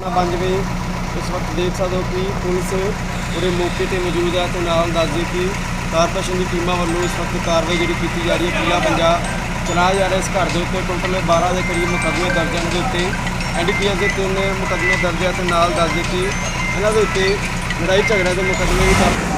ਨਾ ਪੰਜ ਵਜੇ ਇਸ ਵਕਤ ਦੇਖ ਸਕਦੇ ਹੋ ਕਿ ਪੁਲਿਸ ਪੂਰੇ ਮੌਕੇ ਤੇ ਮੌਜੂਦ ਹੈ ਤੇ ਨਾਲ ਦੱਸ ਕਿ ਕਾਰਪੋਰੇਸ਼ਨ ਦੀ ਟੀਮਾਂ ਵੱਲੋਂ ਇਸ ਵਕਤ ਕਾਰਵਾਈ ਜਿਹੜੀ ਕੀਤੀ ਜਾ ਰਹੀ ਹੈ ਕਿਲਾ ਪੰਜਾਬ ਚਲਾਇਆ ਜਾ ਰਿਹਾ ਇਸ ਘਰ ਦੇ ਉੱਤੇ ਟੋਟਲ 12 ਦੇ ਕਰੀਬ ਮੁਕੱਦਮੇ ਦਰਜ ਹਨ। ਦੇ ਉੱਤੇ ਐਨਡੀਪੀਐਸ ਦੇ ਤਿੰਨ ਮੁਕੱਦਮੇ ਦਰਜ ਹੈ ਤੇ ਨਾਲ ਦੱਸ ਕਿ ਇਹਨਾਂ ਦੇ ਉੱਤੇ ਲੜਾਈ ਝਗੜਾ ਦੇ ਮੁਕੱਦਮੇ ਵੀ ਦਰਜ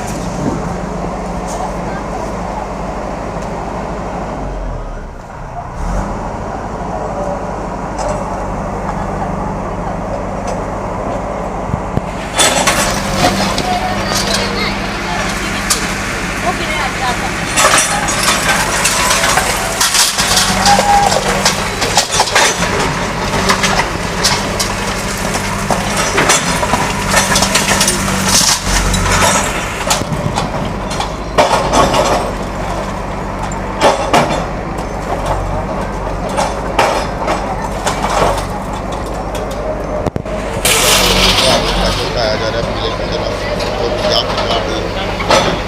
ਘਟਾਇਆ ਜਾ ਰਿਹਾ ਪਿਛਲੇ ਕੁਝ ਦਿਨਾਂ ਤੋਂ ਪੰਜਾਬ ਸਰਕਾਰ ਦੀ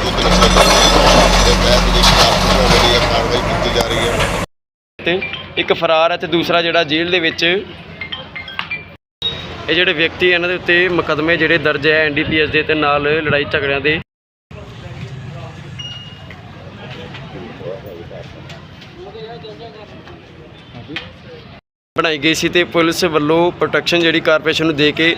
ਯੁੱਧ ਨਸ਼ੇ ਦੇ ਤਹਿਤ ਜਿਹੜੀ ਕਾਰਪੋਰੇਸ਼ਨ ਵੱਲੋਂ ਇਹ ਕਾਰਵਾਈ ਕੀਤੀ ਜਾ ਰਹੀ ਹੈ ਤੇ ਇੱਕ ਫਰਾਰ ਹੈ ਤੇ ਦੂਸਰਾ ਜਿਹੜਾ ਜੇਲ੍ਹ ਦੇ ਵਿੱਚ। ਇਹ ਜਿਹੜੇ ਵਿਅਕਤੀ ਇਹਨਾਂ ਦੇ ਉੱਤੇ ਮੁਕੱਦਮੇ ਜਿਹੜੇ ਦਰਜ ਹੈ ਐਨਡੀਪੀਐਸ ਦੇ ਤੇ ਨਾਲ ਲੜਾਈ ਝਗੜਿਆਂ ਦੇ। ਬਣਾਈ ਗਈ ਸੀ ਤੇ ਪੁਲਿਸ ਵੱਲੋਂ ਪ੍ਰੋਟੈਕਸ਼ਨ ਜਿਹੜੀ ਕਾਰਪੋਰੇਸ਼ਨ ਨੂੰ ਦੇ ਕੇ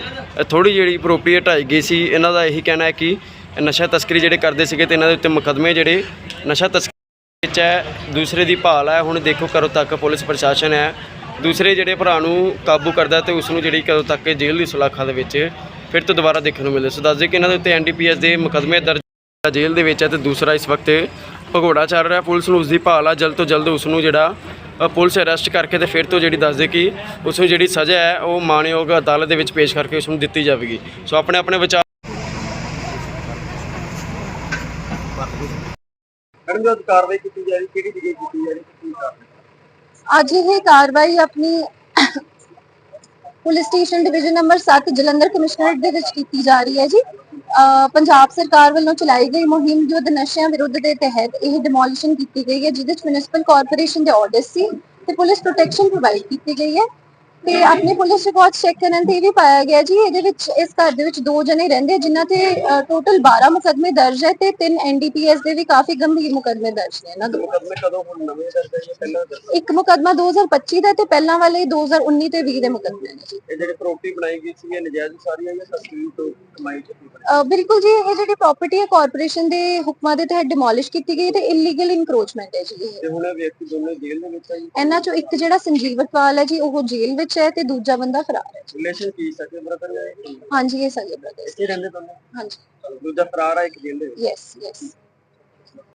ਥੋੜੀ ਜਿਹੜੀ ਪ੍ਰੋਪਰਟੀ ਹਟਾਈ ਗਈ ਸੀ। ਇਹਨਾਂ ਦਾ ਇਹੀ ਕਹਿਣਾ ਹੈ ਕਿ ਨਸ਼ਾ ਤਸਕਰੀ ਜਿਹੜੇ ਕਰਦੇ ਸੀਗੇ ਤੇ ਇਹਨਾਂ ਦੇ ਉੱਤੇ ਮੁਕੱਦਮੇ ਜਿਹੜੇ ਨਸ਼ਾ ਤਸਕਰੀ ਵਿੱਚ ਹੈ, ਦੂਸਰੇ ਦੀ ਭਾਲ ਹੈ, ਹੁਣ ਦੇਖੋ ਕਦੋਂ ਤੱਕ ਪੁਲਿਸ ਪ੍ਰਸ਼ਾਸਨ ਹੈ। ਦੂਸਰੇ ਜਿਹੜੇ ਭਰਾ ਨੂੰ ਕਾਬੂ ਕਰਦਾ ਤੇ ਉਸ ਨੂੰ ਜਿਹੜੀ ਕਦੋਂ ਤੱਕ ਜੇਲ੍ਹ ਦੀ ਸਲਾਖਾਂ ਦੇ ਵਿੱਚ ਫਿਰ ਤੋਂ ਦੁਬਾਰਾ ਦੇਖਣ ਨੂੰ ਮਿਲੇ। ਸੋ ਦੱਸ ਦੱਸਦੇ ਕਿ ਇਹਨਾਂ ਦੇ ਉੱਤੇ ਐਨਡੀਪੀਐਸ ਦੇ ਮੁਕੱਦਮੇ ਦਰਜ ਜੇਲ੍ਹ ਦੇ ਵਿੱਚ ਹੈ ਤੇ ਦੂਸਰਾ ਇਸ ਵਕਤ ਭਗੌੜਾ ਚੱਲ ਰਿਹਾ। ਪੁਲਿਸ ਨੂੰ ਉਸ ਦੀ ਭਾਲ ਆ, ਜਲਦ ਤੋਂ ਜਲਦ ਉਸ ਨੂੰ ਜਿਹੜਾ ਪੁਲਿਸ ਅਰੈਸਟ ਕਰਕੇ ਤੇ ਫਿਰ ਤੋਂ ਜਿਹੜੀ ਦੱਸਦੇ ਕਿ ਉਸ ਨੂੰ ਜਿਹੜੀ ਸਜ਼ਾ ਹੈ, ਉਹ ਮਾਣਯੋਗ ਅਦਾਲਤ ਦੇ ਵਿੱਚ ਪੇਸ਼ ਕਰਕੇ ਉਸ ਨੂੰ ਦਿੱਤੀ ਜਾਵੇਗੀ। ਸੋ ਆਪਣੇ ਆਪਣੇ ਵਿਚਾਰ ਕਰਨ ਜੋ ਕਾਰਵਾਈ ਕੀਤੀ ਜਾ ਰਹੀ, ਕਿਹੜੀ ਜਗ੍ਹਾ ਕੀਤੀ ਜਾ ਰਹੀ ਕੀ ਅੱਜ ਇਹ ਕਾਰਵਾਈ ਆਪਣੀ police station division number 7 Jalandhar commissionerate ਦੇ ਵਿੱਚ ਕੀਤੀ ਜਾ ਰਹੀ ਹੈ ਜੀ। ਪੰਜਾਬ ਸਰਕਾਰ ਵੱਲੋਂ ਚਲਾਈ ਗਈ ਮੁਹਿੰਮ ਯੁੱਧ ਨਸ਼ਿਆਂ ਵਿਰੁੱਧ ਦੇ ਤਹਿਤ ਇਹ ਡਿਮੋਲੀਸ਼ਨ ਕੀਤੀ ਗਈ ਹੈ, ਜਿਹਦੇ ਵਿੱਚ ਮਿਊਨਿਸਪਲ ਕਾਰਪੋਰੇਸ਼ਨ ਦੇ ਆਰਡਰ ਸੀ ਤੇ ਪੁਲਿਸ ਪ੍ਰੋਟੈਕਸ਼ਨ ਪ੍ਰੋਵਾਈਡ ਕੀਤੀ ਗਈ ਹੈ। ਤੇ ਆਪਣੇ ਪੁਲਿਸ ਰਿਕਾਰਡ ਚੈੱਕ ਕਰਨ ਤੇ ਇਹ ਵੀ ਪਾਇਆ ਗਿਆ ਜੀ ਇਹਦੇ ਵਿੱਚ ਇਸ ਘਰ ਦੇ ਵਿੱਚ ਦੋ ਜਣੇ ਰਹਿੰਦੇ ਜਿਨ੍ਹਾਂ ਤੇ ਟੋਟਲ 12 ਮੁਕੱਦਮੇ ਦਰਜ ਹੈ ਤੇ ਤਿੰਨ ਐਨਡੀਪੀਐਸ ਦੇ ਵੀ ਕਾਫੀ ਗੰਭੀਰ ਮੁਕੱਦਮੇ ਦਰਜ ਨੇ ਇਹਨਾਂ ਦੇ। ਮੁਕੱਦਮੇ ਕਦੋਂ ਹੁਣ ਨਵੇਂ ਦਰਜ ਹੈ ਪਹਿਲਾਂ ਇੱਕ ਮੁਕੱਦਮਾ 2025 ਦਾ ਤੇ ਪਹਿਲਾਂ ਵਾਲੇ 2019 ਤੇ 20 ਦੇ ਮੁਕੱਦਮੇ ਨੇ ਜੀ। ਇਹ ਜਿਹੜੇ ਪ੍ਰੋਪਰਟੀ ਬਣਾਈ ਗਈ ਸੀ ਇਹ ਨਜਾਇਜ਼ ਸਾਰੀਆਂ ਜਾਂ ਸਸਤੀ ਤੋਂ ਕਮਾਈ ਚ ਬਿਲਕੁਲ ਜੀ ਇਹ ਜਿਹੜੀ ਪ੍ਰਾਪਰਟੀ ਹੈ ਕਾਰਪੋਰੇਸ਼ਨ ਦੇ ਹੁਕਮਾਂ ਦੇ ਤਹਿਤ ਡਿਮੋਲਿਸ਼ ਕੀਤੀ ਗਈ ਤੇ ਇਲੀਗਲ ਇਨਕਰੋਚਮੈਂਟ ਹੈ ਜੀ ਤੇ ਹੁਣ ਇਹ ਵਿਅਕਤੀ ਦੋਨੇ ਜੇਲ੍ਹ ਦੇ ਵਿੱਚ ਹੈ ਇਹਨਾਂ ਚੋਂ ਇੱਕ ਜਿਹੜਾ ਸੰਜੀਵ ਅਟਵਾਲ ਹੈ ਜੀ ਉਹ ਜੇਲ੍ਹ ਵਿੱਚ ਹੈ ਤੇ ਦੂਜਾ ਬੰਦਾ ਫਰਾਰ ਹੈ ਜੀ। ਰਿਲੇਸ਼ਨ ਕੀ ਸਕੇ ਬ੍ਰਦਰ ਹੈ ਹਾਂਜੀ ਇਹ ਸਹੀ ਬ੍ਰਦਰ ਇੱਥੇ ਰਹਿੰਦੇ ਦੋਨੇ? ਹਾਂਜੀ। ਦੂਜਾ ਫਰਾਰ ਹੈ ਇੱਕ ਜੇਲ੍ਹ ਦੇ ਵਿੱਚ? Yes yes